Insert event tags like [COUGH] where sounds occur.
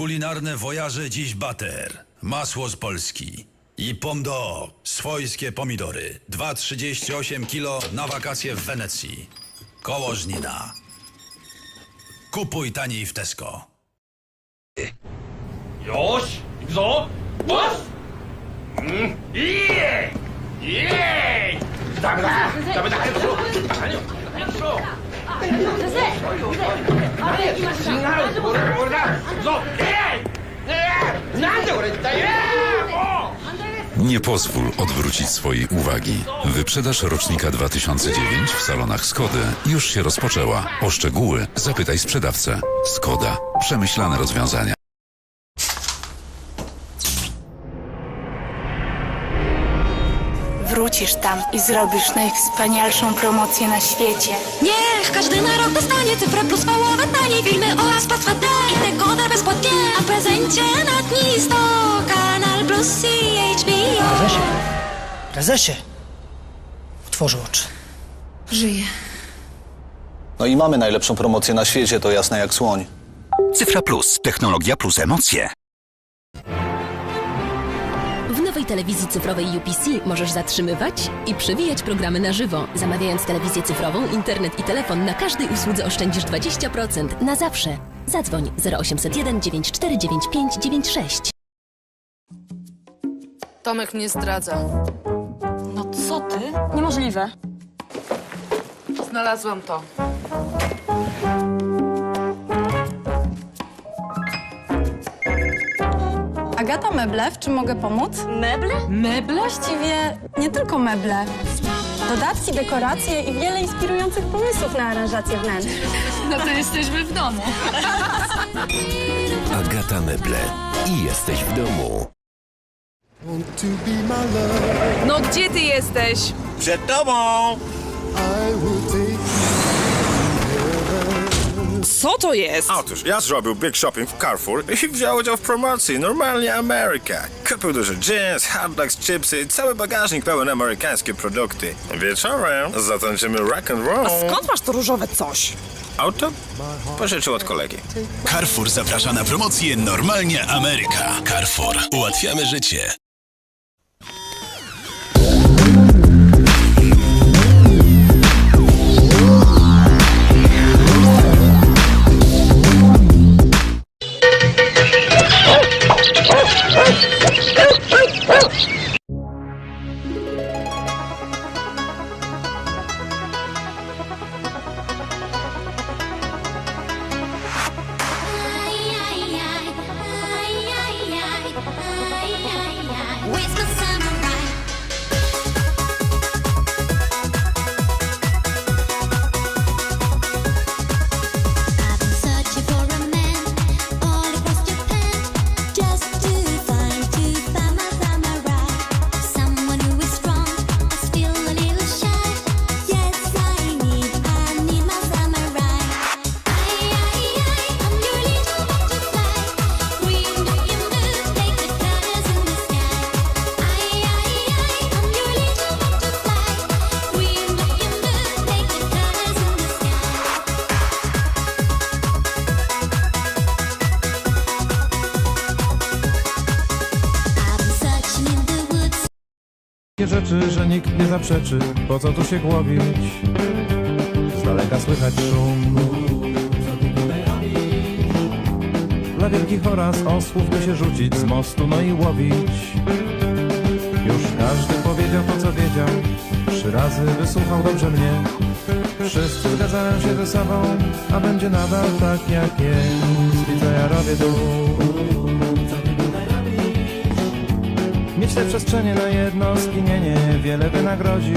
Kulinarne wojaże dziś bater. Masło z Polski. I pomdo, swojskie pomidory. 2,38 kg na wakacje w Wenecji. Koło żnina. Kupuj taniej w Tesco. Już? I co? Bos? Jej! Jej! Dobra, dobra, dobra, dobra, dobra, dobra, dobra, dobra, ーイダメだダメだ早くしろ何を早くしろ違う俺俺だ行くぞえいえいなんで俺だえいもう Nie pozwól odwrócić swojej uwagi. Wyprzedaż rocznika 2009 w salonach Skody już się rozpoczęła. O szczegóły zapytaj sprzedawcę. Skoda. Przemyślane rozwiązania. Wrócisz tam i zrobisz najwspanialszą promocję na świecie. Niech każdy na rok dostanie cyfrę plus połowę taniej filmy o Aspas HD i dekoder bezpłatnie, a w prezencie na dni 100 Kanal Plus i HBO. Prezesie, prezesie. Otworzył oczy. Żyje. No i mamy najlepszą promocję na świecie, to jasne jak słoń. Cyfra Plus. Technologia plus emocje. Nowej telewizji cyfrowej UPC możesz zatrzymywać i przewijać programy na żywo. Zamawiając telewizję cyfrową, internet i telefon na każdej usłudze oszczędzisz 20% na zawsze. Zadzwoń 0801 9495 96. Tomek mnie zdradza. No co ty? Niemożliwe. Znalazłam to. Agata Meblew, czy mogę pomóc? Meble? Meble? Właściwie nie tylko meble. Dodatki, dekoracje i wiele inspirujących pomysłów na aranżację wnętrz. No to jesteśmy w domu. [LAUGHS] Agata Meble. I jesteś w domu. No gdzie ty jesteś? Przed tobą! Co to jest? Otóż ja zrobił big shopping w Carrefour i wziął udział w promocji Normalnie Ameryka. Kupił duży jeans, hot dogs, chipsy, cały bagażnik pełen amerykańskie produkty. Wieczorem zatańczymy rock and roll. Skąd masz to różowe coś? Auto? Pożyczył od kolegi. Carrefour zaprasza na promocję Normalnie Ameryka. Carrefour. Ułatwiamy życie. Ooh! Rzeczy, że nikt nie zaprzeczy, po co tu się głowić? Z daleka słychać szum. Dla wielkich oraz osłów by się rzucić z mostu, no i łowić. Już każdy powiedział to, co wiedział. Trzy razy wysłuchał dobrze mnie. Wszyscy zgadzają się ze sobą, a będzie nadal tak jak jest. Co ja robię tu? Te przestrzenie na jedno skinienie wiele wynagrodzi.